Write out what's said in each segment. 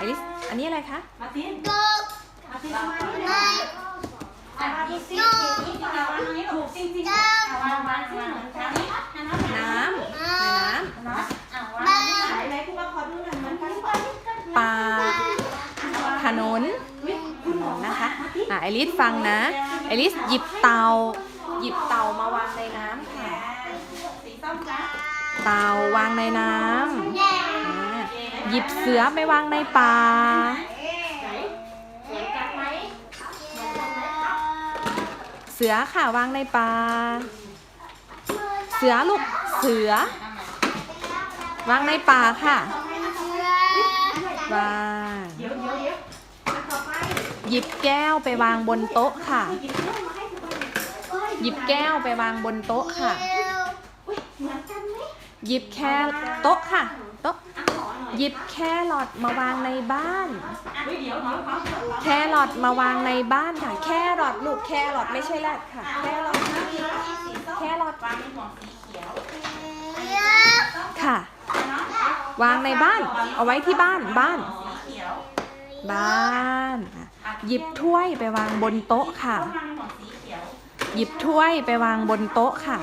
อลิส อันนี้อะไรคะ มาตินกบมาตินมาตินไก่อะดูสิเขียนนี่วางตรงนี้ถูกจริงจริงๆอะวางวางวางเหมือนกันอันนั้นน้ำในน้เนาะอะวางไหนไหนคุณมาขอดูหน่อยเหมือนกันำปลาถนนนะคะอะไอริสฟังนะ ไอริสหยิบเตา หยิบเตามาวางในน้ำค่ะสีส้มจ้ะเตาวางในน้ำแย่อ่า หยิบเสือไปวางในป่า เสือค่ะวางในป่า เสือลูกเสือ วางในป่าค่ะ วาง หยิบแก้วไปวางบนโต๊ะค่ะ หยิบแก้วไปวางบนโต๊ะค่ะ หยิบแค่โต๊ะค่ะ หยิบแครอทมาวางในบ้านอะเดี๋ยวเดี๋ยวเดี๋ยวเขาเดี๋ยวแครอทมาวางในบ้านค่ะ แครอทลูกแครอทไม่ใช่แรดค่ะ แครอทแครอทวางในห่วงสีเขียวค่ะ วางในบ้าน เอาไว้ที่บ้านบ้าน บ้านหยิบถ้วยไปวางบนโต๊ะค่ะ หยิบถ้วยไปวางบนโต๊ะค่ะ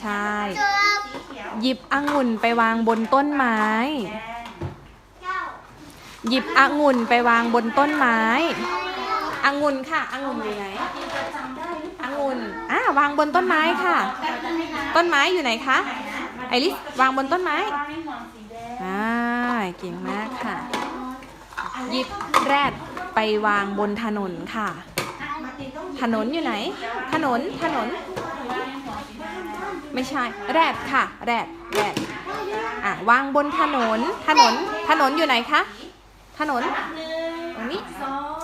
ใช่ หยิบองุ่นไปวางบนต้นไม้ หยิบองุ่นไปวางบนต้นไม้องุ่นค่ะองุ่นอยู่ไหนอ่าองุ่นอ่าวางบนต้นไม้ค่ะ ต้นไม้อยู่ไหนคะไอริสวางบนต้นไม้อ่าเก่งมากค่ะ หยิบแรดไปวางบนถนนค่ะ ถนนอยู่ไหน ถนนถนน ไม่ใช่ แรดค่ะ แรดแรดอะวางบนถนน ถนน ถนนอยู่ไหนคะ ถนนหนึ่งตรงนี้สอง